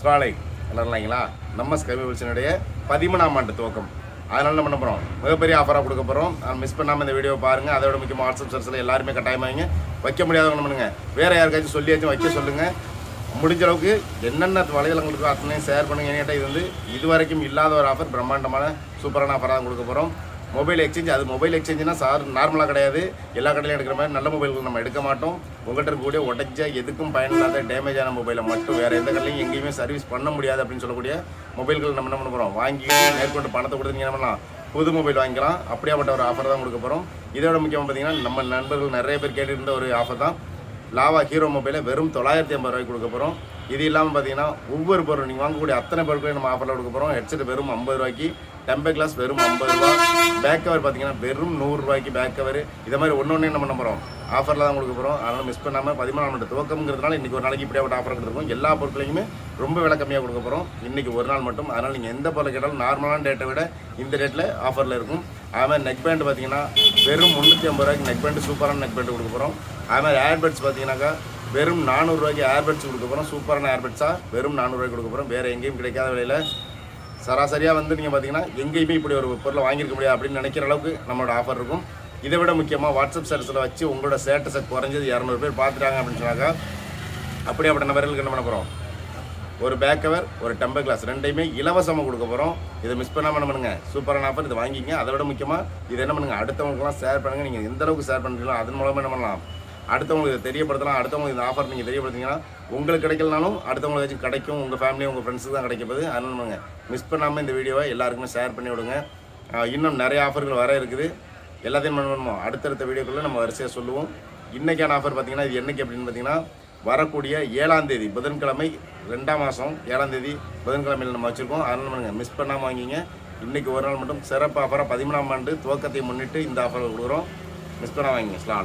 ஸ்வாலை இல்லைங்களா? நம்ம ஸ்கைபிள்ஸினுடைய பதிமூணாம் ஆண்டு துவக்கம். அதனால என்ன பண்ண போகிறோம் மிகப்பெரிய ஆஃபராக கொடுக்க போகிறோம். மிஸ் பண்ணாமல் இந்த வீடியோ பாருங்கள் அதோட முக்கியமாக வாட்ஸ்அப் சர்ஸில் எல்லாருமே கட்டாயமாங்க வைக்க முடியாதவங்க பண்ணுங்க? வேறு யாருக்காச்சும் சொல்லியாச்சும் வைக்க சொல்லுங்கள் முடிஞ்ச அளவுக்கு என்னென்ன வலைதளங்களுக்கு அத்தனையும் ஷேர் பண்ணுங்க. என்கிட்ட இது வந்து இது வரைக்கும் இல்லாத ஒரு ஆஃபர் பிரம்மாண்டமான சூப்பரான ஆஃபராக தான் கொடுக்க போகிறோம். மொபைல் எக்ஸ்சேஞ்ச் அது மொபைல் எக்ஸ்சேஞ்சுனா சார் நார்மலாக கிடையாது. எல்லா கடையிலும் எடுக்கிற மாதிரி நல்ல மொபைல்கள் நம்ம எடுக்க மாட்டோம். உங்கள்கிட்ட இருக்கக்கூடிய உடஞ்ச எதுக்கும் பயனில்லாத டேமேஜ் ஆன மொபைலை மட்டும் வேறு எந்த கடையிலையும் எங்கேயுமே சர்வீஸ் பண்ண முடியாது அப்படின்னு சொல்லக்கூடிய மொபைல்கள் நம்ம என்ன பண்ண போகிறோம் வாங்கி மேற்கொண்டு பணத்தை கொடுத்து நீங்கள் என்ன பண்ணலாம்? புது மொபைல் வாங்கிக்கலாம். அப்படியாப்பட்ட ஒரு ஆஃபர் தான் கொடுக்க போகிறோம் இதோட முக்கியமாக பார்த்தீங்கன்னா நம்ம நண்பர்கள் நிறைய பேர் கேட்டுருந்த ஒரு ஆஃபர் தான். லாவா ஹீரோ மொபைலை வெறும் தொள்ளாயிரத்தி ஐம்பது ரூபாய்க்கு கொடுக்க போகிறோம் இது இல்லாமல் பார்த்தீங்கன்னா ஒவ்வொரு பொருள் நீங்கள் வாங்கக்கூடிய அத்தனை பொருட்களையும் நம்ம ஆஃபரில் கொடுக்க போகிறோம் ஹெட்செட் வெறும் ஐம்பது ரூபாய்க்கு டெம்பர் கிளாஸ் வெறும் ஐம்பது ரூபா பேக் கவர் பார்த்தீங்கன்னா வெறும் நூறுரூவாய்க்கு பேக் கவர் இதை மாதிரி ஒன்று ஒன்றே நம்ம பண்ண போகிறோம் ஆஃபரில் தான் கொடுக்க போகிறோம் அதனால் மிஸ் பண்ணாமல் பதிமூணாம் மணி துவக்கம்ங்கிறதுனால இன்றைக்கி ஒரு நாளைக்கு இப்படியாப்பட்ட ஆஃபர் கொடுத்துருக்கோம். எல்லா பொருட்களையுமே ரொம்ப விலை கம்மியாக கொடுக்க போகிறோம் இன்றைக்கி ஒரு நாள் மட்டும். அதனால் நீங்கள் எந்த பொருளை கேட்டாலும் நார்மலான டேட்டை விட இந்த டேட்டில் ஆஃபரில் இருக்கும். அதுமாதிரி நெக் பேண்ட் பார்த்தீங்கன்னா வெறும் முந்நூற்றி ஐம்பது ரூபாய்க்கு நெக் பேண்ட் சூப்பரான நெக் பேண்ட் கொடுக்க போகிறோம் அதுமாதிரி ஏர்பட்ஸ் பார்த்தீங்கன்னாக்கா வெறும் நானூறுரூவாய்க்கு ஏர்பட்ஸ் கொடுக்க போகிறோம் சூப்பரான ஏர்பட்ஸாக வெறும் நானூறுரூவாய்க்கு கொடுக்க போகிறோம் வேறு எங்கேயும் கிடைக்காத விலையில். சராசரியாக வந்து நீங்கள் பார்த்தீங்கன்னா எங்கேயுமே இப்படி ஒரு பொருளை வாங்கியிருக்க முடியாது அப்படின்னு நினைக்கிற அளவுக்கு நம்மளோட ஆஃபர் இருக்கும். இதை விட முக்கியமாக வாட்ஸ்அப் சேட்டஸில் வச்சு உங்களோட ஸ்டேட்டஸை குறைஞ்சது இரநூறு பேர் பார்த்துட்டாங்க அப்படின்னு சொன்னாக்கா அப்படியே அப்படி நபர்களுக்கு என்ன பண்ண போகிறோம் ஒரு பேக் கவர் ஒரு டெம்பர் கிளாஸ் ரெண்டையுமே இலவசமாக கொடுக்க போகிறோம் இதை மிஸ் பண்ணாமல் என்ன பண்ணுங்க? சூப்பரான ஆஃபர் இதை வாங்கிங்க அதை விட முக்கியமாக இதை என்ன பண்ணுங்கள் அடுத்தவங்களுக்குலாம் ஷேர் பண்ணுங்கள் நீங்கள் எந்த அளவுக்கு ஷேர் பண்ணுறீங்களோ அதன் மூலமாக என்ன பண்ணலாம்? அடுத்தவங்களுக்கு இதை தெரியப்படுத்தலாம் அடுத்தவங்களுக்கு இந்த ஆஃபர் நீங்கள் தெரியப்படுத்திங்கன்னா உங்களுக்கு கிடைக்கலனாலும் அடுத்தவங்களுக்கு கிடைக்கும். உங்கள் ஃபேமிலி உங்கள் ஃப்ரெண்ட்ஸுக்கு தான் கிடைக்கப்போது. அதனால மிஸ் பண்ணாமல் இந்த வீடியோவை எல்லாருக்குமே ஷேர் பண்ணி விடுங்க. இன்னும் நிறைய ஆஃபர்கள் வர இருக்குது. எல்லாத்தையும் என்ன பண்ணுவோம்? அடுத்தடுத்த வீடியோக்குள்ளே நம்ம வரிசையாக சொல்லுவோம். இன்றைக்கான ஆஃபர் பார்த்தீங்கன்னா இது என்னைக்கு அப்படின்னு பார்த்தீங்கன்னா வரக்கூடிய ஏழாம் தேதி புதன்கிழமை ரெண்டாம் மாதம் ஏழாம் தேதி புதன்கிழமையில் நம்ம வச்சுருக்கோம். அதனால் பண்ணுங்க மிஸ் பண்ணாமல் வாங்கிங்க இன்றைக்கி ஒரு நாள் மட்டும் சிறப்பு ஆஃபராக பதிமூணாம் ஆண்டு துவக்கத்தை முன்னிட்டு இந்த ஆஃபர் கொடுக்குறோம். மிஸ் பண்ணாமல் வாங்கிங்க ஸ்லாம்